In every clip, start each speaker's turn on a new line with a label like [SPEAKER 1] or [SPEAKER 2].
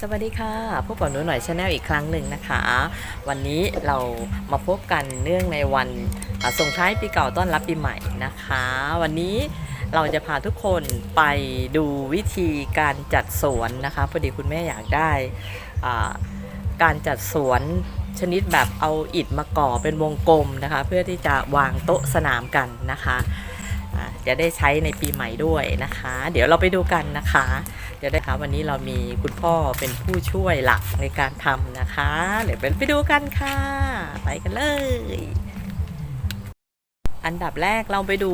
[SPEAKER 1] สวัสดีค่ะ พบกับหนูหน่อยชาแนลอีกครั้งหนึ่งนะคะ วันนี้เรามาพบกันเนื่องในวันส่งท้ายปีเก่าต้อนรับปีใหม่นะคะ วันนี้เราจะพาทุกคนไปดูวิธีการจัดสวนนะคะพอดีคุณแม่อยากได้การจัดสวนชนิดแบบเอาอิฐมาก่อเป็นวงกลมนะคะ เพื่อที่จะวางโต๊ะสนามกันนะคะ จะได้ใช้ในปีใหม่ด้วยนะคะ เดี๋ยวเราไปดูกันนะคะเดี๋ยวนะคะวันนี้เรามีคุณพ่อเป็นผู้ช่วยหลักในการทำนะคะ เดี๋ยวไปดูกันค่ะ ไปกันเลย อันดับแรกเราไปดู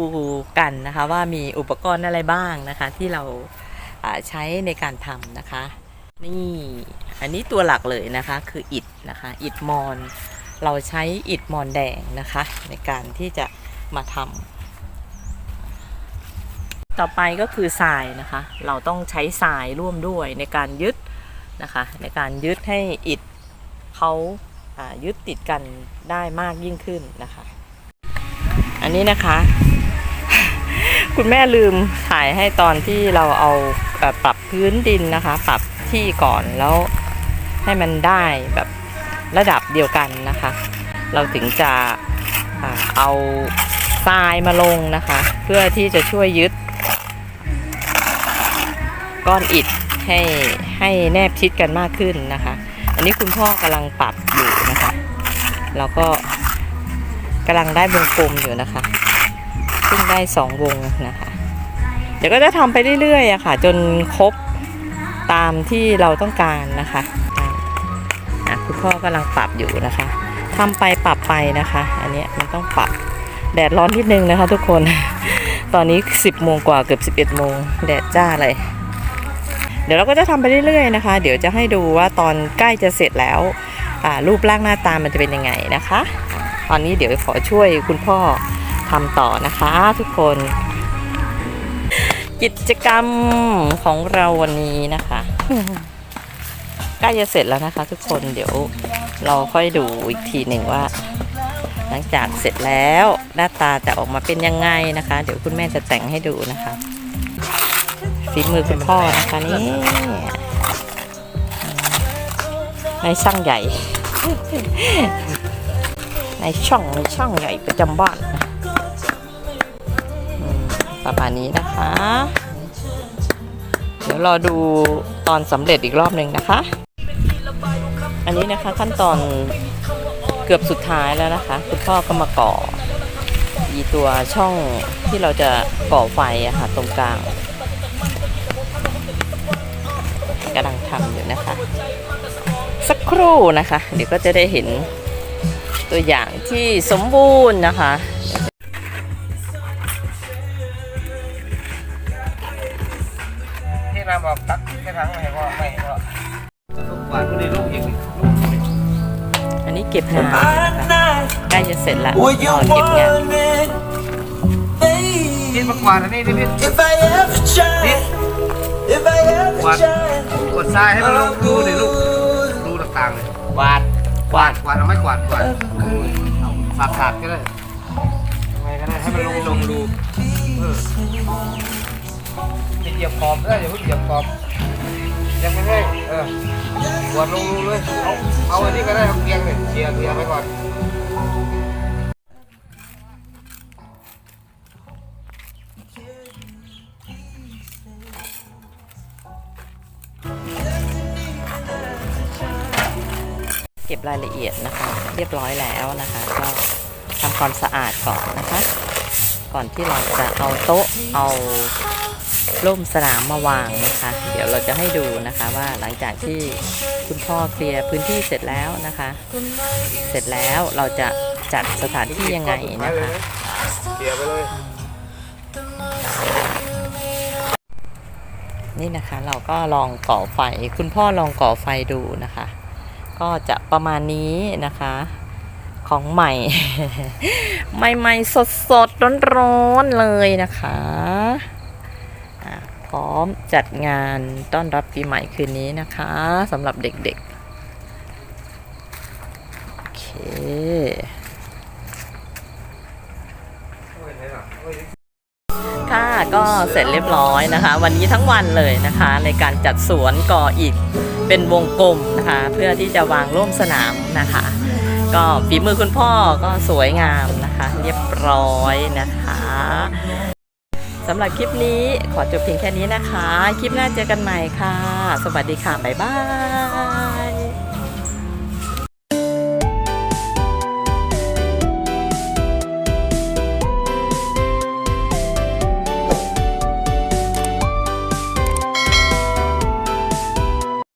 [SPEAKER 1] กันนะคะว่ามีอุปกรณ์อะไรบ้างนะคะ ที่เราใช้ในการทำนะคะ นี่อันนี้ตัวหลักเลยนะคะคืออิฐนะคะ อิฐมอน เราใช้อิฐมอนแดงนะคะ ในการที่จะมาทำ ต่อไปก็คือทรายนะคะ เราต้องใช้ทรายร่วมด้วยในการยึดนะคะ ในการยึดให้อิฐเขาายึดติดกันได้มากยิ่งขึ้นนะคะ อันนี้นะคะ คุณแม่ลืมถ่ายให้ตอนที่เราเอาปรับพื้นดินนะคะ ปรับที่ก่อนแล้วให้มันได้แบบระดับเดียวกันนะคะ เราถึงจะเอาทรายมาลงนะคะ เพื่อที่จะช่วยยึด ก้อนอิฐให้ให้แนบชิดกันมากขึ้นนะคะ อันนี้คุณพ่อกำลังปรับอยู่นะคะ แล้วก็กำลังได้วงกลมอยู่นะคะ ซึ่งได้สองวงนะคะ เดี๋ยวก็จะทำไปเรื่อยๆอะค่ะ จนครบตามที่เราต้องการนะคะคุณพ่อกำลังปรับอยู่นะคะทำไปปรับไปนะคะ อันนี้มันต้องปรับแดดร้อนนิดนึงนะคะ ทุกคน ตอนนี้ 10โมงกว่าเกือบ11โมงแดดจ้าเลย เดี๋ยวเราก็จะทำไปเรื่อยๆนะคะ เดี๋ยวจะให้ดูว่าตอนใกล้จะเสร็จแล้วรูปร่างหน้าตามันจะเป็นยังไงนะคะ ตอนนี้เดี๋ยวขอช่วยคุณพ่อทำต่อนะคะทุกคน กิจกรรมของเราวันนี้นะคะใกล้จะเสร็จแล้วนะคะ ทุกคนเดี๋ยวเราค่อยดูอีกทีหนึ่งว่า หลังจากเสร็จแล้วหน้าตาจะออกมาเป็นยังไงนะคะ เดี๋ยวคุณแม่จะแต่งให้ดูนะคะ ฝีมือคุณพ่อนะคะนี่ในช่างใหญ่ ในช่องในช่องใหญ่ประจำบ้านอืมประมาณนี้นะคะ เดี๋ยวรอดูตอนสำเร็จอีกรอบหนึ่งนะคะ อันนี้นะคะขั้นตอนเกือบสุดท้ายแล้วนะคะ คุณพ่อก็มาก่ออีตัวช่องที่เราจะก่อไฟอะค่ะตรงกลาง กำลังทำอยู่นะคะ สักครู่นะคะ เดี๋ยวก็จะได้เห็นตัวอย่างที่สมบูรณ์นะคะ
[SPEAKER 2] ที่น้ำบอกตักแค่ทั้งไม่พ่อไม่พ่อลูกหวานคนนี้ลูกอีกลูกนี่
[SPEAKER 1] อันนี้เก็บงานนะคะใกล้จะเสร็จแล้ว
[SPEAKER 3] Would
[SPEAKER 1] ร
[SPEAKER 3] you
[SPEAKER 1] อเก็บงาน
[SPEAKER 3] want it,
[SPEAKER 2] กิน
[SPEAKER 3] babe?
[SPEAKER 2] มากวาดอันนี้นี่นี่ ทรายให้มันลงดูดิลูกดูต่างๆเลยกวาดกวาดกวาดเอาไม้กวาดกวาดเอาฝากขาดก็ได้ยังไงก็ได้ให้มันลงลงดูเอออย่าเหยียบขอบได้อย่าเพิ่งเหยียบขอบยังไม่ให้เออกวาดลงรูเลยเอาเอาอันนี้ก็ได้เอาเตียงเลยเคลียร์เคลียร์ไปก่อน
[SPEAKER 1] รายละเอียดนะคะ เรียบร้อยแล้วนะคะ ก็ทำความสะอาดก่อนนะคะ ก่อนที่เราจะเอาโต๊ะเอาร่มสนามมาวางนะคะ เดี๋ยวเราจะให้ดูนะคะว่าหลังจากที่คุณพ่อเคลียร์พื้นที่เสร็จแล้วนะคะ เสร็จแล้วเราจะจัดสถานที่ยังไงนะคะ
[SPEAKER 2] เคลียร์ไปเลย
[SPEAKER 1] นี่นะคะเราก็ลองก่อไฟ คุณพ่อลองก่อไฟดูนะคะ ก็จะประมาณนี้นะคะ ของใหม่ ใหม่ๆ สดๆร้อนๆเลยนะคะอะพร้อมจัดงานต้อนรับปีใหม่คืนนี้นะคะสำหรับเด็กๆ โอเค ค่ะ ก็เสร็จเรียบร้อยนะคะ วันนี้ทั้งวันเลยนะคะ ในการจัดสวนก่ออิฐเป็นวงกลมนะคะ เพื่อที่จะวางร่วมสนามนะคะ ก็ฝีมือคุณพ่อก็สวยงามนะคะ เรียบร้อยนะคะสำหรับคลิปนี้ขอจบเพียงแค่นี้นะคะ คลิปหน้าเจอกันใหม่ค่ะ สวัสดีค่ะ บ๊ายบาย